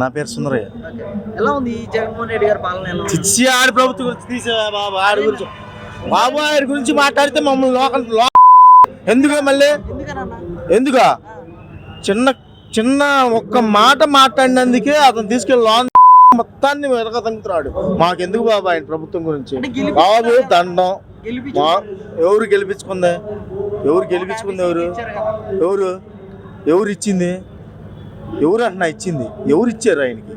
నా పేరు సుందరయ్య. ఎలా ఉంది ఈ జగన్మోహన్ రెడ్డి గారి పాలన చిచ్చి ఆడి ప్రభుత్వం గురించి తీసేవా బాబు? ఆడి గురించి. బాబు ఆడి గురించి మాట్లాడితే మమ్మల్ని లోకల్లో ఎందుకు మళ్ళీ? ఎందుకా? చిన్న చిన్న ఒక్క మాట మాట్లాడినందుకే అతను తీసుకెళ్ళి లోన్ మొత్తాన్ని వెనకతంగుతున్నాడు. మాకెందుకు బాబు ఆయన ప్రభుత్వం గురించి? బాబు? దండం. ఎవరు గెలిపించుకుంది? ఎవరు గెలిపించుకుంది ఎవరు. ఎవరు? ఎవరు ఇచ్చింది? ఎవరు అంటున్నా ఇచ్చింది? ఎవరు ఇచ్చారు ఆయనకి?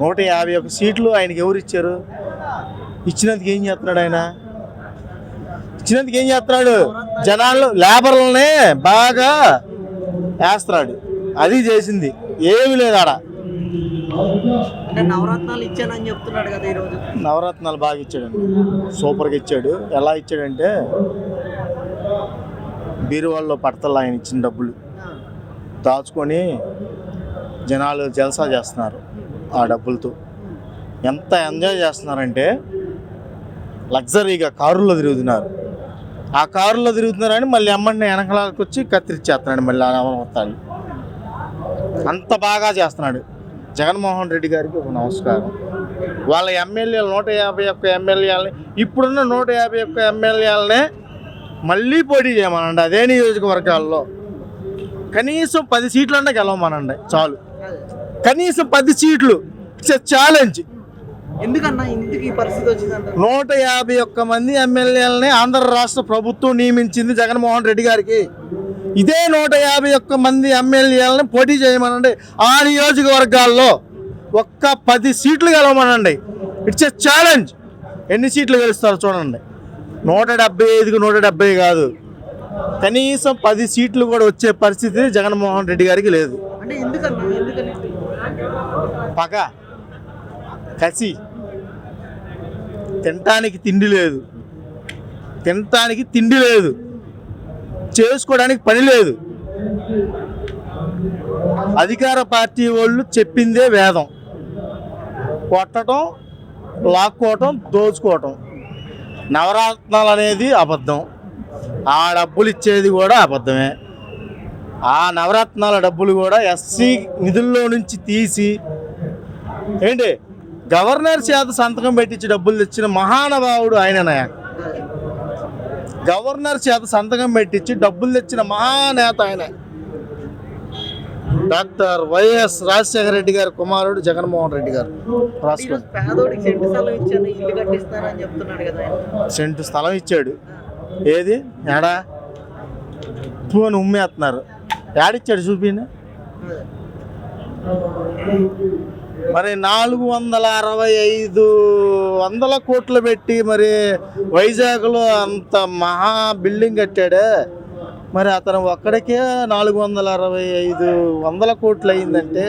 నూట యాభై ఒక సీట్లు ఆయనకి ఎవరు ఇచ్చారు ఇచ్చినందుకు ఏం చేస్తున్నాడు ఆయన? ఇచ్చినందుకు ఏం చేస్తున్నాడు? జనాలు లేబర్లనే బాగా వేస్తున్నాడు. అది చేసింది. ఏమి లేదు ఆడ. నవరత్నాలు ఇచ్చానని చెప్తున్నాడు కదా ఈ రోజు నవరత్నాలు బాగా ఇచ్చాడండి. సూపర్గా ఇచ్చాడు. ఎలా ఇచ్చాడంటే బీరువాళ్ళలో పడతలు ఆయన ఇచ్చిన డబ్బులు. దాచుకొని జనాలు జల్సా చేస్తున్నారు ఆ డబ్బులతో. ఎంత ఎంజాయ్ చేస్తున్నారంటే లగ్జరీగా కారుల్లో తిరుగుతున్నారు. ఆ కారులో తిరుగుతున్నారని మళ్ళీ అమ్మడిని వెనకలాలకు వచ్చి కత్తిరిచ్చేస్తున్నాడు మళ్ళీ ఆ అంత బాగా చేస్తున్నాడు. జగన్మోహన్ రెడ్డి గారికి ఒక నమస్కారం. వాళ్ళ ఎమ్మెల్యేలు నూట యాభై ఒక్క ఎమ్మెల్యేలని ఇప్పుడున్న నూట యాభై ఒక్క ఎమ్మెల్యేలనే మళ్ళీ పోటీ చేయమనండి. అదే నియోజకవర్గాల్లో కనీసం పది సీట్లన్నా గెలవమనండి. చాలు. కనీసం పది సీట్లు ఇట్స్ ఛాలెంజ్ నూట యాభై ఒక్క మంది ఎమ్మెల్యేలని ఆంధ్ర రాష్ట్ర ప్రభుత్వం నియమించింది జగన్మోహన్ రెడ్డి గారికి. ఇదే నూట యాభై ఒక్క మంది ఎమ్మెల్యేలని పోటీ చేయమనండి. ఆ నియోజకవర్గాల్లో ఒక్క పది సీట్లు గెలవమనండి. ఇట్స్ ఎ ఛాలెంజ్ ఎన్ని సీట్లు గెలుస్తారో చూడండి. నూట డెబ్బై ఐదుకు నూట డెబ్బై కాదు. కనీసం పది సీట్లు కూడా వచ్చే పరిస్థితి జగన్మోహన్ రెడ్డి గారికి లేదు. పగ కసి. తినటానికి తిండి లేదు. తినటానికి తిండి లేదు. చేసుకోవడానికి పని లేదు. అధికార పార్టీ వాళ్ళు చెప్పిందే వేదం. కొట్టడం లాక్కోవటం దోచుకోవటం. నవరత్నాలు అనేది అబద్ధం. ఆ డబ్బులు ఇచ్చేది కూడా అబద్ధమే. ఆ నవరత్నాల డబ్బులు కూడా ఎస్సీ నిధుల్లో నుంచి తీసి ఏంటి గవర్నర్ చేత సంతకం పెట్టించి డబ్బులు తెచ్చిన మహానుభావుడు ఆయననే. గవర్నర్ చేత సంతకం పెట్టించి డబ్బులు తెచ్చిన మహానేత ఆయన. డాక్టర్ వైఎస్ రాజశేఖర రెడ్డి గారి కుమారుడు జగన్మోహన్ రెడ్డి గారు. రాసుకోండి సెంటు స్థలం ఇచ్చాడు. ఏది? ఏడా? పూని ఉమ్మేస్తున్నారు. ఏడిచ్చాడు చూపిన మరి నాలుగు వందల అరవై ఐదు వందల కోట్లు పెట్టి మరి వైజాగ్లో అంత మహా బిల్డింగ్ కట్టాడే. మరి అతను ఒక్కడికే నాలుగు వందల అరవై ఐదు వందల కోట్లు అయిందంటే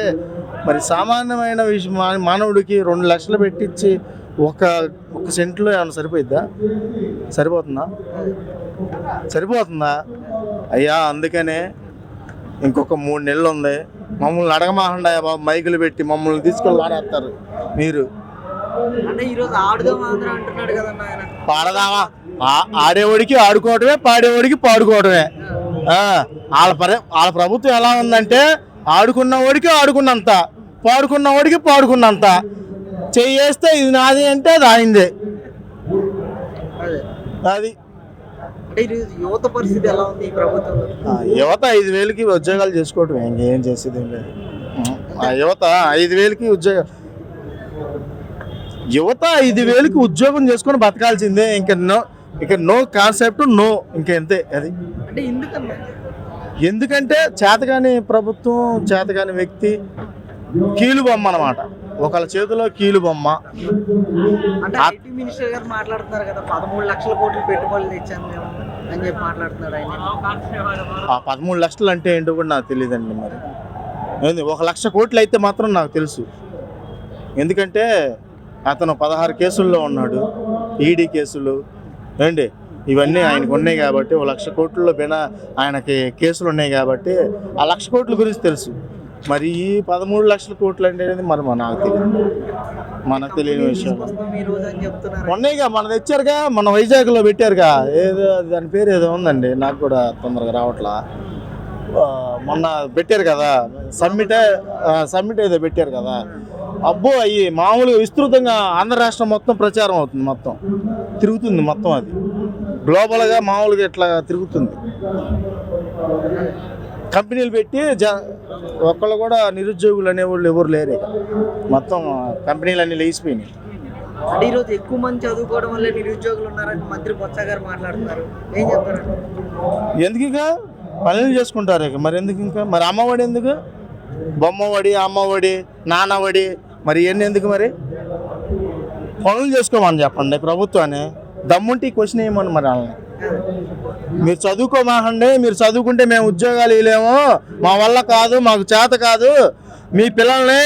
మరి సామాన్యమైన విషయం మానవుడికి రెండు లక్షలు పెట్టించి ఒక ఒక సెంట్లో ఏమైనా సరిపోయిద్దా? సరిపోతుందా? సరిపోతుందా? అయ్యా అందుకనే ఇంకొక మూడు నెలలు ఉంది. మమ్మల్ని అడగమాకండి బాబు మైకులు పెట్టి మమ్మల్ని తీసుకెళ్ళి ఆడేస్తారు. మీరు. పాడదామా? ఆడేవాడికి ఆడుకోవటమే పాడేవాడికి పాడుకోవటమే. వాళ్ళ పరి వాళ్ళ ప్రభుత్వం ఎలా ఉందంటే ఆడుకున్న వాడికి ఆడుకున్నంత పాడుకున్న వాడికి పాడుకున్నంత. చేస్తే ఇది నాది అంటే అది ఆయనదే. అదే. యువత పరిస్థితి ఎలా ఉంది ఆ, యువత ఐదు వేలకి ఉద్యోగాలు చేసుకోవటం ఇంకేం చేసేది ఏం లేదు. ఆ యువత ఐదు వేలకి ఉద్యోగ యువత ఐదు వేలకి ఉద్యోగం చేసుకొని బతకాల్సిందే. ఇంకా నో ఇక నో కాన్సెప్ట్ నో ఇంకెంతే అది. అంటే ఎందుకంటే చేతగాని ప్రభుత్వం చేతగాని వ్యక్తి కీలు బొమ్మ అనమాట ఒకళ్ళ చేతిలో కీలు బొమ్మ. అంటే ఐటీ మినిస్టర్ గారు మాట్లాడుతున్నారు కదా పదమూడు లక్షల కోట్లు పెట్టుబడులు తెచ్చాను మేము అని చెప్పి మాట్లాడుతున్నాడు ఆయన. ఆ పదమూడు లక్షలు అంటే ఏంటో కూడా నాకు తెలియదండి మరి. ఏంది ఒక లక్ష కోట్లు అయితే మాత్రం నాకు తెలుసు. ఎందుకంటే అతను పదహారు కేసుల్లో ఉన్నాడు. ఈడీ కేసులు ఏంటి ఇవన్నీ ఆయనకు ఉన్నాయి కాబట్టి ఒక లక్ష కోట్లలో బిన ఆయనకి కేసులు ఉన్నాయి కాబట్టి ఆ లక్ష కోట్ల గురించి తెలుసు. మరి ఈ పదమూడు లక్షల కోట్లు అంటే అనేది మరి మన- నాకు తెలియదు. మనకు తెలియని విషయం. ఉన్నాయిగా మన తెచ్చారుగా మన వైజాగ్లో పెట్టారుగా. ఏదో దాని పేరు ఏదో ఉందండి నాకు కూడా తొందరగా రావట్లా. మొన్న పెట్టారు కదా సమ్మిట్ సమ్మిట్ ఏదో పెట్టారు కదా. అబ్బో అయ్యి మామూలుగా విస్తృతంగా ఆంధ్ర రాష్ట్రం మొత్తం ప్రచారం అవుతుంది మొత్తం. తిరుగుతుంది మొత్తం అది. గ్లోబల్గా మామూలుగా ఇట్లా తిరుగుతుంది. కంపెనీలు పెట్టి జ ఒక్కళ్ళు కూడా నిరుద్యోగులు అనేవాళ్ళు ఎవరు లేరు ఇక. మొత్తం కంపెనీలు అన్నీ లేచిపోయినాయి. అంటే ఈరోజు ఎక్కువ మంది చదువుకోవడం వల్ల నిరుద్యోగులు ఉన్నారని మంత్రి బొత్స గారు మాట్లాడుతున్నారు. ఏం చెప్తారండి ఎందుకు ఇక పనులు చేసుకుంటారు ఇక. మరి ఎందుకు ఇంకా మరి అమ్మఒడి ఎందుకు? బొమ్మఒడి అమ్మఒడి నాన్నఒడి మరి ఇవన్నీ ఎందుకు మరి? పనులు చేసుకోమని చెప్పండి. ప్రభుత్వాన్ని దమ్ముంటే క్వశ్చన్ వేయమని మరి వాళ్ళని? మీరు చదువుకోమాకండి మీరు చదువుకుంటే మేము ఉద్యోగాలు ఇవ్వలేము మా వల్ల కాదు మాకు చేత కాదు మీ పిల్లల్ని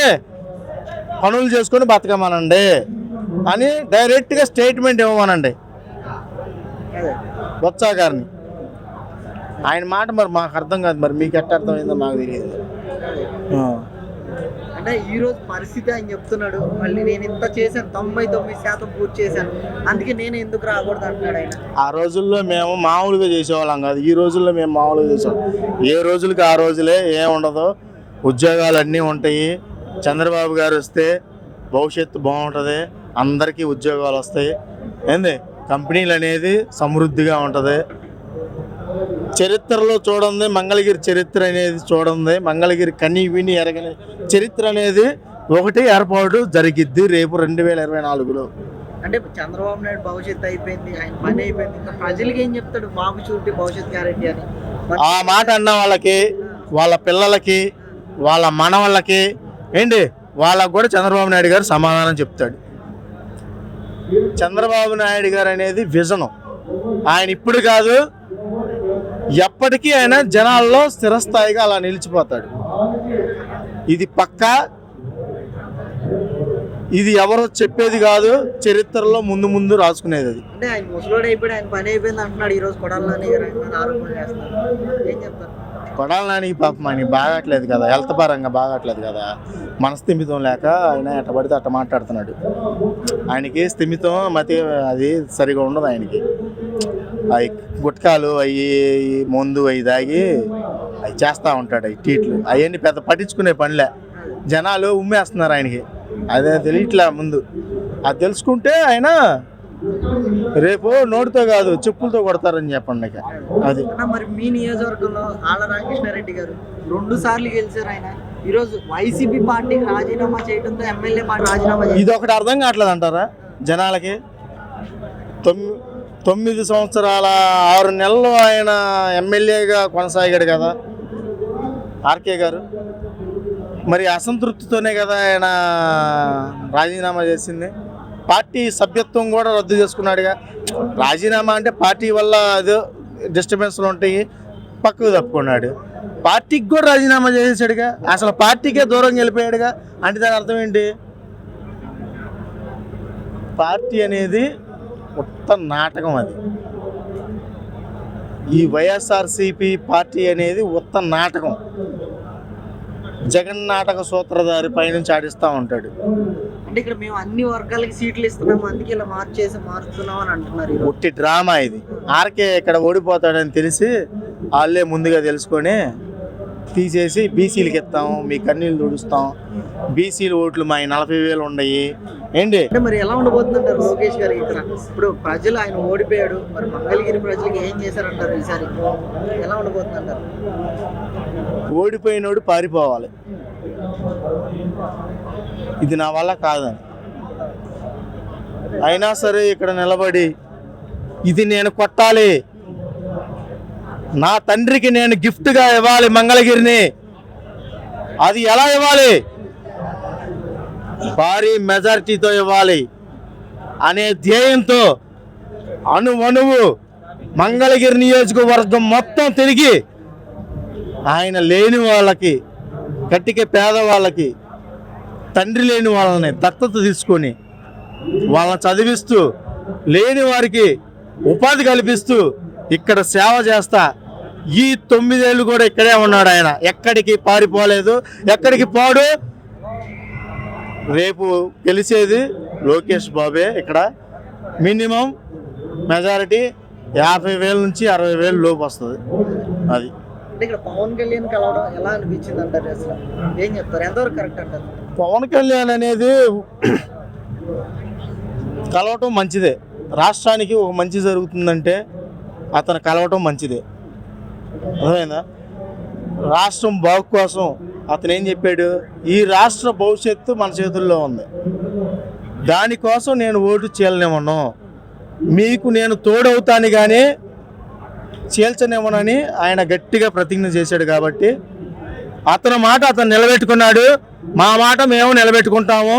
పనులు చేసుకొని బతకమనండి అని డైరెక్ట్గా స్టేట్మెంట్ ఇవ్వమనండి. బొత్సా గారిని. ఆయన మాట మరి మాకు అర్థం కాదు మరి మీకు ఎట్ట అర్థమైందో మాకు తెలియదు. ఆ. ఈ రోజు పరిస్థితి ఆయన చెప్తున్నాడు. మళ్ళీ నేను ఇంత చేశాను తొంభై తొమ్మిది శాతం పూర్తి చేశాను. అందుకే నేను ఎందుకు రాకూడదు అంటున్నాడు ఆయన. ఆ రోజుల్లో మేము మామూలుగా చేసేవాళ్ళం కాదు ఈ రోజుల్లో మేము మామూలుగా చేసాం ఏ రోజులకి ఆ రోజులే ఏం ఉండదు ఉద్యోగాలు అన్నీ ఉంటాయి. చంద్రబాబు గారు వస్తే భవిష్యత్తు బాగుంటుంది అందరికీ ఉద్యోగాలు వస్తాయి. ఏంది? కంపెనీలు అనేది సమృద్ధిగా ఉంటుంది. చరిత్రలో చూడండి మంగళగిరి చరిత్ర అనేది చూడండి మంగళగిరి కని విని ఎరగని చరిత్ర అనేది ఒకటి ఏర్పాటు జరిగిద్ది రేపు రెండు వేల ఇరవై నాలుగులో. అంటే చంద్రబాబు నాయుడు భవిష్యత్తు అయిపోయింది ఆయన పని అయిపోయింది ఇంకా ప్రజలకి ఏం చెప్తాడు? బాబు షూరిటీ భవిష్యత్ గ్యారెంటీ అని. ఆ మాట అన్న వాళ్ళకి వాళ్ళ పిల్లలకి వాళ్ళ మనవాళ్ళకి ఏంటి? వాళ్ళకు కూడా చంద్రబాబు నాయుడు గారు సమాధానం చెప్తాడు. చంద్రబాబు నాయుడు గారు అనేది విజనం. ఆయన ఇప్పుడు కాదు ఎప్పటికీ ఆయన జనాల్లో స్థిరస్థాయిగా అలా నిలిచిపోతాడు. ఇది పక్కా? ఇది ఎవరో చెప్పేది కాదు చరిత్రలో ముందు ముందు రాసుకునేది అది. అంటే ఆయన ముసలోడు అయిపోయి ఆయన పని అయిపోయింది అంటున్నాడు ఈ రోజు కొడాలని గారు ఆయన మీద ఆరోపణలు చేస్తున్నారు. ఏం చెప్తారు? కొడాలి నానికి పాపం ఆయన బాగట్లేదు కదా హెల్త్ పరంగా బాగట్లేదు కదా. మన స్థిమితం లేక ఆయన ఎట్ట పడితే అట్ట మాట్లాడుతున్నాడు. ఆయనకి స్థిమితం మతి అది సరిగా ఉండదు ఆయనకి. గుట్కాలు అవి మందు అవి తాగి అవి చేస్తూ ఉంటాడు అవి టీట్లు. అవన్నీ పెద్ద పట్టించుకునే పనిలే. జనాలు ఉమ్మేస్తున్నారు ఆయనకి. అదే తెలియట్లే ముందు. అది తెలుసుకుంటే ఆయన రేపు నోటితో కాదు చెప్పులతో కొడతారని చెప్పండి ఇక. అది. మరి మీ నియోజకవర్గంలో ఆళ్ళ రామకృష్ణారెడ్డి గారు రెండు సార్లు గెలిచారు ఆయన. ఈ రోజు వైసీపీ పార్టీకి రాజీనామా చేయడంతో ఎమ్మెల్యే పార్టీ రాజీనామా ఇది ఒకటి అర్థం కావట్లేదు అంటారా జనాలకి? తొమ్మి తొమ్మిది సంవత్సరాల ఆరు నెలలు ఆయన ఎమ్మెల్యేగా కొనసాగాడు కదా. ఆర్కే గారు. మరి అసంతృప్తితోనే కదా ఆయన రాజీనామా చేసింది. పార్టీ సభ్యత్వం కూడా రద్దు చేసుకున్నాడుగా. రాజీనామా అంటే పార్టీ వల్ల అదో డిస్టర్బెన్స్లు ఉంటాయి పక్కకు తప్పుకున్నాడు. పార్టీకి కూడా రాజీనామా చేసేసాడుగా. అసలు పార్టీకే దూరం వెళ్ళిపోయాడుగా అంటే దాని అర్థం ఏంటి? పార్టీ అనేది మొత్త నాటకం అది. ఈ వైఎస్ఆర్సిపి పార్టీ అనేది ఉత్త నాటకం. జగన్ నాటక సూత్రధారి పైనుంచి ఆడిస్తూ ఉంటాడు. అంటే ఇక్కడ మేము అన్ని వర్గాలకి సీట్లు ఇస్తున్నాము అందుకే ఇలా మార్చేసి మారుస్తున్నాం అని అంటున్నారు. ఒట్టి డ్రామా ఇది. ఆర్కే ఇక్కడ ఓడిపోతాడని తెలిసి వాళ్ళే ముందుగా తెలుసుకొని తీసేసి బీసీలకి ఇస్తాం మీ కన్నీళ్ళు తుడుస్తాం. బీసీలు ఓట్లు మా నలభై వేలు ఉన్నాయి ఏంటి? అంటే మరి ఎలా ఉండబోతుందంటారు లోకేష్ గారు ఇక్కడ? ఇప్పుడు ప్రజలు ఆయన ఓడిపోయాడు మరి మంగళగిరి ప్రజలకి ఏం చేశారంటారు ఈసారి? ఎలా ఉండబోతుందంటారు? ఓడిపోయినోడు పారిపోవాలి. ఇది నా వల్ల కాదని. అయినా సరే ఇక్కడ నిలబడి ఇది నేను కొట్టాలి. నా తండ్రికి నేను గిఫ్ట్గా ఇవ్వాలి మంగళగిరిని. అది ఎలా ఇవ్వాలి? భారీ మెజారిటీతో ఇవ్వాలి అనే ధ్యేయంతో అణువణువు మంగళగిరి నియోజకవర్గం మొత్తం తిరిగి ఆయన లేని వాళ్ళకి గట్టిక పేదవాళ్ళకి తండ్రి లేని వాళ్ళని దత్తత తీసుకొని వాళ్ళని చదివిస్తూ లేని వారికి ఉపాధి కల్పిస్తూ ఇక్కడ సేవ చేస్తా. ఈ తొమ్మిదేళ్ళు కూడా ఇక్కడే ఉన్నాడు ఆయన. ఎక్కడికి పారిపోలేదు. ఎక్కడికి పోడు? రేపు గెలిచేది లోకేష్ బాబే ఇక్కడ. మినిమం మెజారిటీ యాభై వేల నుంచి అరవై వేలు లోపు వస్తుంది. అది. పవన్ కళ్యాణ్ కలవడం ఎలా అనిపించింది అంటారు అసలు? ఏం చెప్తారు? ఎంతవరకు కరెక్ట్ అంటారు? పవన్ కళ్యాణ్ అనేది కలవటం మంచిదే. రాష్ట్రానికి ఒక మంచి జరుగుతుందంటే అతను కలవటం మంచిదే. అర్థమైందా? రాష్ట్రం బాగు కోసం అతను ఏం చెప్పాడు? ఈ రాష్ట్ర భవిష్యత్తు మన చేతుల్లో ఉంది. దానికోసం నేను ఓటు చేయలేమను మీకు నేను తోడవుతాను కానీ చీల్చనేమోనని ఆయన గట్టిగా ప్రతిజ్ఞ చేశాడు కాబట్టి అతని మాట అతను నిలబెట్టుకున్నాడు. మా మాట మేము నిలబెట్టుకుంటాము.